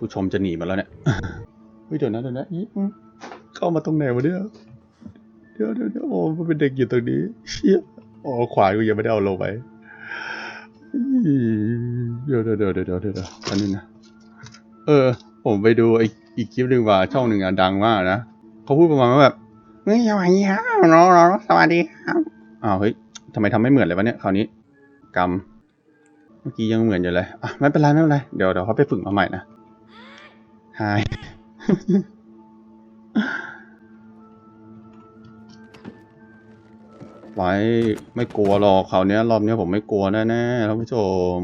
ผู้ชมจะหนีมาแล้วเนี่ยเฮ้ยเดี๋ยวนะเดี๋ยวนะอีอืมเข้ามาตรงไหนวะเนี่ยเดี๋ยวเดี๋ยวเดี๋ยวโอ้มันเป็นเด็กอยู่ตรงนี้เชี่ยอ๋อขวานกูยังไม่ได้เอาลงไปเดี๋ยวเดี๋ยวเดี๋ยวเดี๋ยวเดี๋ยวเดี๋ยวอันนี้นะเออ ผมไปดูไออีกคลิปหนึ่งว่าช่องหนึ่งอะดังมากนะเขาพูดประมาณว่าแบบเฮ้ยสวัสดีครับน้องสวัสดีครับอ้าวเฮ้ยทำไมทำไม่เหมือนเลยวะเนี่ยคราวนี้กรรมเมื่อกี้ยังเหมือนอยู่เลยอะไม่เป็นไรไม่เป็นไรเดี๋ยวเดี๋ยวเขาไปฝึกมาใหม่นะ หาย ไว้ไม่กลัวหรอกคราวเนี้ยรอบเนี้ยผมไม่กลัวแน่ๆท่านผู้ชม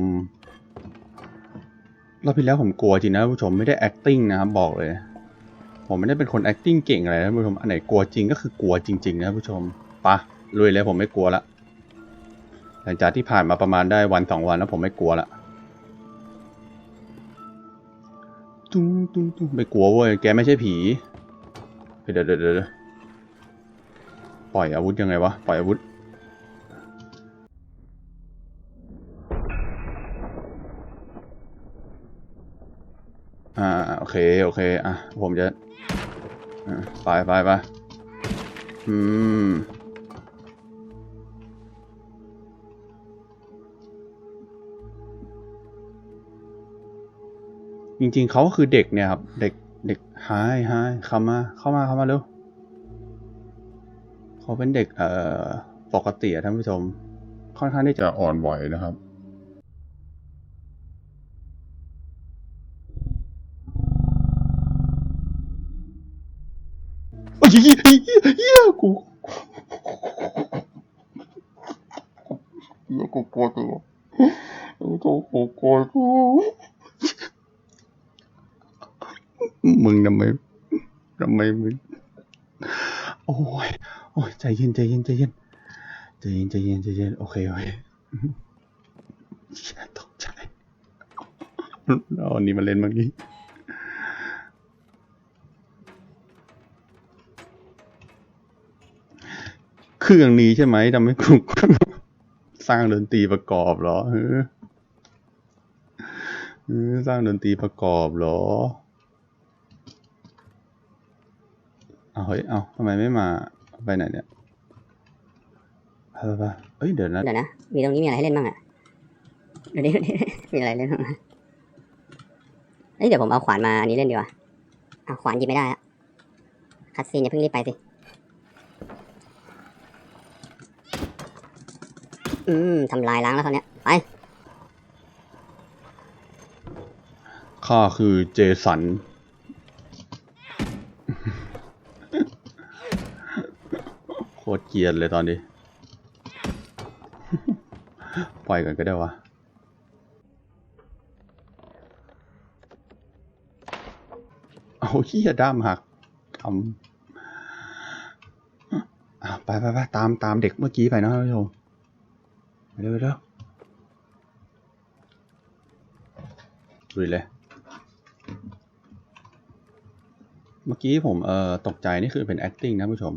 รอบที่แล้วผมกลัวจริงนะท่านผู้ชมไม่ได้ acting นะครับบอกเลย ผมไม่ได้เป็นคน acting เก่งอะไรนะท่านผู้ชม อันไหนกลัวจริงก็คือกลัวจริง ๆ นะท่านผู้ชมปะลุยเลยผมไม่กลัวละ หลังจากที่ผ่านมาประมาณได้วันสองวันแล้วผมไม่กลัวละ ตุ้งตุ้งตุ้งไม่กลัวเว้ย แกไม่ใช่ผี เดี๋ยวเดี๋ยวเดี๋ยวปล่อยอาวุธยังไงวะ ปล่อยอาวุธ อ่า โอเค โอเค อะ ผมจะอะไปไปไปอืม จริง ๆเขาก็คือเด็กเนี่ยครับ เด็กเด็กหายหายเข้ามา เข้ามาเข้ามาเร็วเขาเป็นเด็กเอ่อปกติอะท่านผู้ชม ค่อนข้างที่จะอ่อนไหวนะครับโอ้ยเหี้ยเหี้ยเหี้ยกูเหี้ยกูกลัวตัวกูกูกลัวกูมึงทำไมทำไมมึงโอ้ยโอ้ยใจ เย็นใจเย็นใจเย็นใจเย็นใจเย็นใจเย็นโอเคโอเคอย่าตกใจเอาอันนี้มาเล่นบ้างนี้เครื่องนี้ใช่ไหมทำให้กูสร้างดนตรีประกอบเหรอเออเออสร้างดนตรีประกอบเหรอ เอาเฮ้ย เอาทำไมไม่มา ไปไหนเนี่ย ไปไปเอ้ยเดี๋ยวนะเดี๋ยวนะ มีตรงนี้มีอะไรให้เล่นบ้างอะเดี๋ยวนี้มีอะไรเล่นบ้างอะเอ้ยเดี๋ยวผมเอาขวานมาอันนี้เล่นดีกว่าเอาขวานหยิบไม่ได้อะคัดซีนอย่าเพิ่งรีบไปสิ อืมทำลายล้างแล้วเขาเนี้ย ไป ข้าคือเจสัน โคตรเกลียดเลยตอนนี้ ปล่อยกันก็ได้วะเอาเฮียด้ามหักคำไปไปไปตามตามเด็กเมื่อกี้ไปนะท่านผู้ชมไปเร็วไปเร็วลุยเลย เมื่อกี้ผมเอ่อตกใจนี่คือเป็น acting นะผู้ชม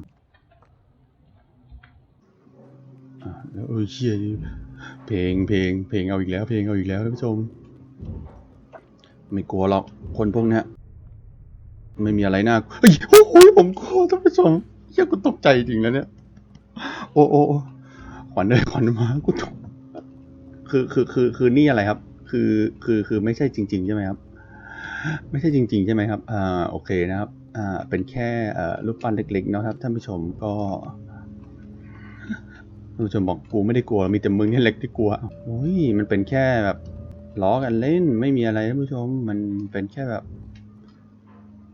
อะแล้วเออเชีย เพลงเพลงเพลงเอาอีกแล้ว เพลงเอาอีกแล้วท่านผู้ชม ไม่กลัวหรอกคนพวกเนี้ยไม่มีอะไรน่าเฮ้ยโอ้โหผมกลัวท่านผู้ชมเฮียกูตกใจจริงแล้วเนี่ย โอ้โอ้ขวัญเลยขวัญมากูตกคือคือคือคือนี่อะไรครับ คือคือคือไม่ใช่จริง ๆ ใช่ไหมครับ ไม่ใช่จริง ๆ ใช่ไหมครับอ่าโอเคนะครับอ่าเป็นแค่เอ่อรูปปั้นเล็กๆนะครับท่านผู้ชมก็ ท่านผู้ชมบอกกูไม่ได้กลัวมีแต่มึงนี่เล็กที่กลัวโอ้ยมันเป็นแค่แบบล้อกันเล่นไม่มีอะไรท่านผู้ชม มันเป็นแค่แบบ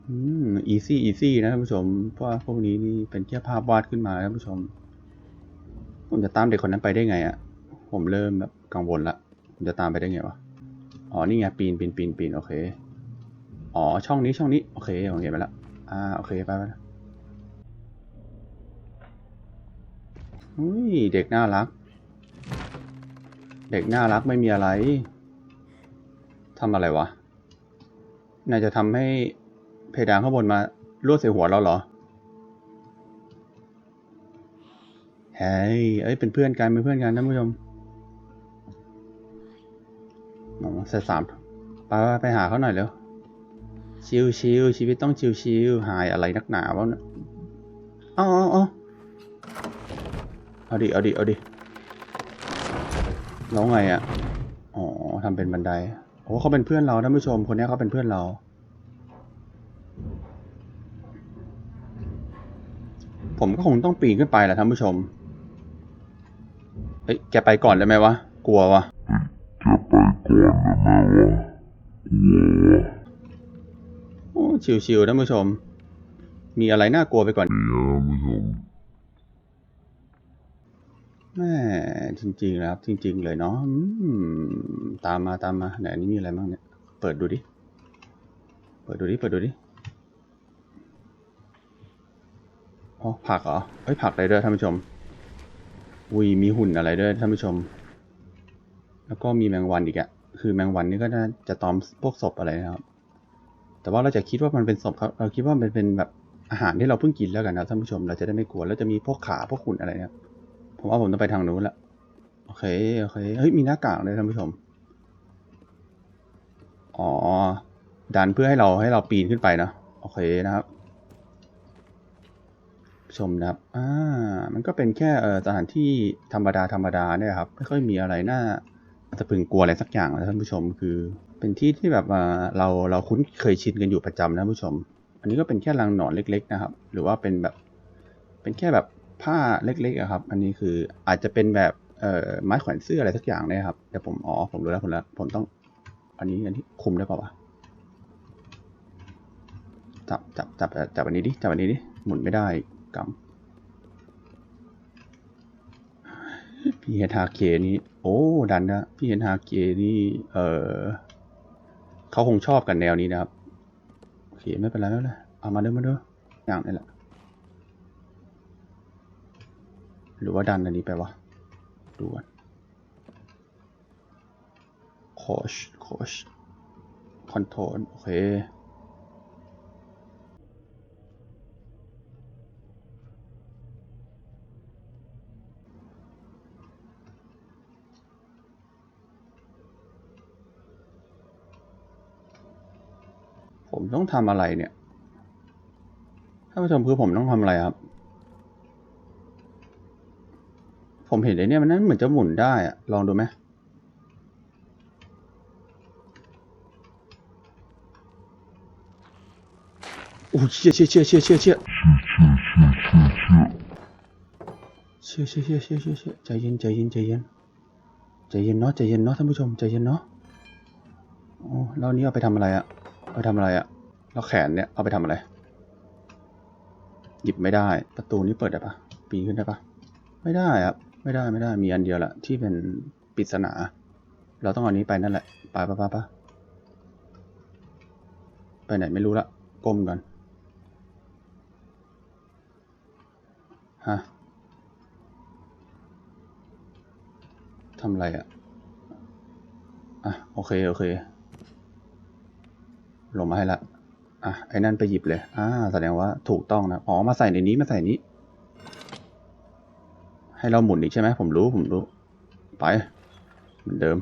อืม easy easy นะท่านผู้ชม เพราะพวกนี้นี่เป็นแค่ภาพวาดขึ้นมาท่านผู้ชม ผมจะตามเด็กคนนั้นไปได้ไงอะ่ะผมเริ่มแบบกังวลละผมจะตามไปได้ไงวะอ๋อนี่ไงปีนปีนปีนปีนโอเคอ๋อช่องนี้ช่องนี้โอเคผมเห็นไปแล้วอ่าโอเคไปไป อุ้ยเด็กน่ารัก เด็กน่ารักไม่มีอะไรทำอะไรวะน่าจะทำให้เพดานข้างบนมาลวดใส่หัวเราเหรอเฮ้ยเอ้ยเป็นเพื่อนกันเป็นเพื่อนกันท่านผู้ชมอ๋อเสร็จสามไปไปไปหาเขาหน่อยเร็วชิวชิวๆชีวิตต้องชิวชิวๆหายอะไรนักหนาวะเนี่ยเอาเอาเอา เอาดิ เอาดิ เอาดิ แล้วไงอะ อ๋อทำเป็นบันได โอ้เขาเป็นเพื่อนเราท่านผู้ชม คนเนี้ยเขาเป็นเพื่อนเรา ผมก็คงต้องปีนขึ้นไปแหละท่านผู้ชม เฮ้ย แกไปก่อนได้ไหมวะ กลัววะโอ้ ชิวๆท่านผู้ชม มีอะไรน่ากลัวไปก่อน แม่จริงๆนะครับ จริง ๆ เลยเนาะตามมาตามมาไหนนนี้มีอะไรบ้างเนี่ย เปิดดูดิ เปิดดูดิ เปิดดูดิอ๋อผักเหรอเฮ้ยผักอะไรด้วยท่านผู้ชมอุ้ยมีหุ่นอะไรด้วยท่านผู้ชม แล้วก็มีแมงวันอีกอะคือแมงวันนี่ก็น่าจะตอมพวกศพอะไรนะครับ แต่ว่าเราจะคิดว่ามันเป็นศพครับ เราคิดว่ามันเป็นแบบอาหารที่เราเพิ่งกินแล้วกันนะท่านผู้ชม เราจะได้ไม่กลัว แล้วจะมีพวกขาพวกหุ่นอะไรเนะครับ ผมว่าผมต้องไปทางนู้นละโอเคโอเคเฮ้ยมีหน้ากากเลยท่านผู้ชมอ๋อดันเพื่อให้เราให้เราปีนขึ้นไปเนาะโอเคนะครับชมนะครับ อ่า มันก็เป็นแค่เออสถานที่ธรรมดาธรรมดาเนี่ยครับ ไม่ค่อยมีอะไรน่าจะพึงกลัวอะไรสักอย่างนะท่านผู้ชม คือ เป็นที่ที่แบบอ่าเราเราคุ้นเคยชินกันอยู่ประจำนะท่านผู้ชม อันนี้ก็เป็นแค่รังหนอนเล็ก ๆ นะครับ หรือว่าเป็นแบบ เป็นแค่แบบ ผ้าเล็กๆอะครับ อันนี้คืออาจจะเป็นแบบเอ่อไม้แขวนเสื้ออะไรสักอย่างเนะครับเดี๋ยวผมอ๋อผมรู้แล้วผมแล้วผมต้อง อันนี้อันนี้คุมได้เปล่าวะจับจับจับจับอันนี้ดิจับอันนี้ดิหมุนไม่ได้กำพี่เฮทาเคนี่โอ้ดันนะพี่เฮทาเคนี่เออเขาคงชอบกันแนวนี้นะครับโอเคไม่เป็นไรไม่เป็นไรเอามาเด้อมาเด้ออย่างนี้แหละ หรือว่าดันอันนี้ไปวะดูกันโคชโคชคอนโทรลโอเคผมต้องทำอะไรเนี่ยท่านผู้ชมคือผมต้องทำอะไรครับ ผมเห็นไอ้เนี่ยมันนั้นเหมือนจะหมุนได้อะลองดูไหมโอ้เชี่ยเชี่ยเชี่ยเชี่ยเชี่ยเชี่ยเชี่ยเชี่ยเชี่ยเชี่ยเชี่ยเชี่ยใจเย็นใจเย็นใจเย็นใจเย็นเนาะใจเย็นเนาะท่านผู้ชมใจเย็นเนาะโอ้แล้วนนี้เอาไปทำอะไรอะเอาไปทำอะไรอะแล้วแขนเนี่ยเอาไปทำอะไร หยิบไม่ได้ ประตูนี้เปิดได้ปะปีนขึ้นได้ปะไม่ได้ครับ ไม่ได้ไม่ได้มีอันเดียวแหละที่เป็นปริศนา เราต้องเอาอันนี้ไปนั่นแหละไปปะปะปะไปไหนไม่รู้ละก้มก่อนฮะทำอะไรอะ่ะอะโอเคโอเค ลงมาให้ละอะไอ้นั่นไปหยิบเลยอ่าแสดงว่าถูกต้องนะอ๋อมาใส่ในนี้มาใส่นี้ ให้เราหมุนอีกใช่ไหมผมรู้ผมรู้ ไป เหมือนเดิม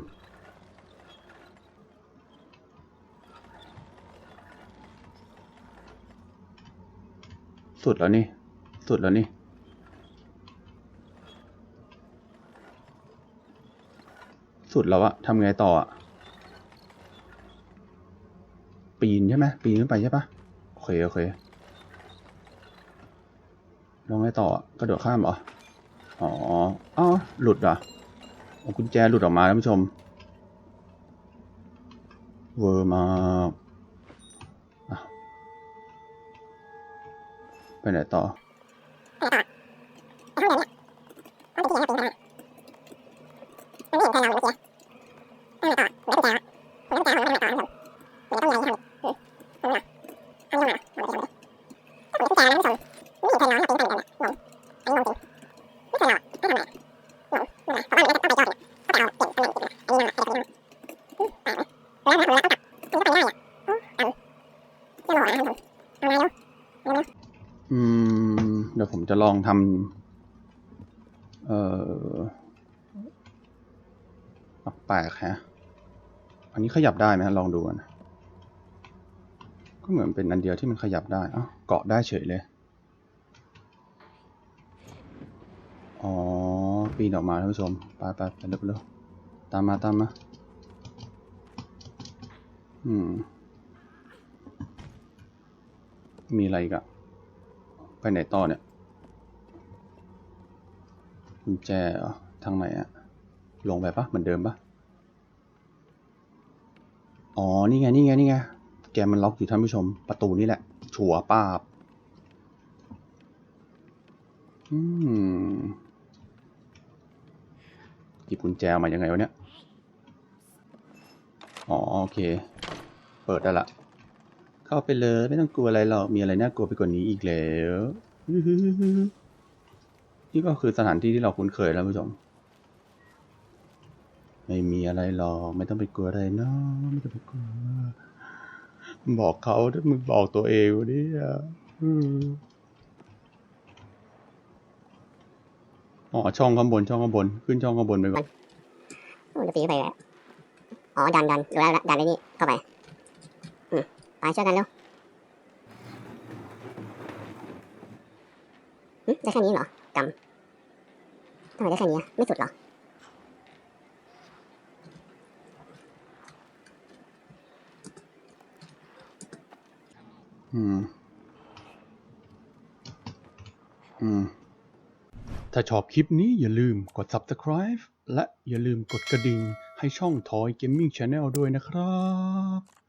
สุดแล้วนี่ สุดแล้วนี่สุดแล้วอะทำไงต่ออะปีนใช่ไหมปีนขึ้นไปใช่ปะโอเค โอเคลงไงต่ออะกระโดดข้ามเหรอ อ๋ออ๋อหลุดเหรอโอ้กุญแจหลุดออกมาท่านผู้ชม เวอร์มากอะไปไหนต่ออืม เดี๋ยวผมจะลองทำเอ่อ แปลกฮะ อันนี้ขยับได้ไหมฮะลองดูกัน ก็เหมือนเป็นอันเดียวที่มันขยับได้อ้าเกาะได้เฉยเลย อ๋อ ปีนออกมาท่านผู้ชม ไปไปไปเร็วเร็วตามมาตามมา อืม มีอะไรกะไปไหนต่อเนี่ยกุญแจทางไหนอะ ลงไปปะเหมือนเดิมปะอ๋อ นี่ไง นี่ไง นี่ไง แกมันล็อกอยู่ท่านผู้ชม ประตูนี่แหละ ชัวป้าบ อืมหยิบกุญแจมายังไงวะเนี่ย อ๋อ โอเค เปิดได้ละ เข้าไปเลย ไม่ต้องกลัวอะไรหรอก มีอะไรน่ากลัวไปกว่านี้อีกแล้ว นี่ก็คือสถานที่ที่เราคุ้นเคยแล้วผู้ชม ไม่มีอะไรหรอกไม่ต้องไปกลัวอะไรเนาะไม่ต้องไปกลัว บอกเขาถ้ามึงบอกตัวเองวะเนี่อ๋อช่องข้างบนช่องข้างบน ขึ้นช่องข้างบนไปก่อนโอ้จะปีไปแล้วอ๋อดันดันดูแล้วดันไอ้นี่เข้าไปอืมไปช่วยกันเร็วหึได้แค่นี้เหรอกำทำไมได้แค่นี้ไม่สุดเหรอ อืม อืม ถ้าชอบคลิปนี้อย่าลืมกด subscribe และอย่าลืมกดกระดิ่งให้ช่อง Toy Gaming Channel ด้วยนะครับ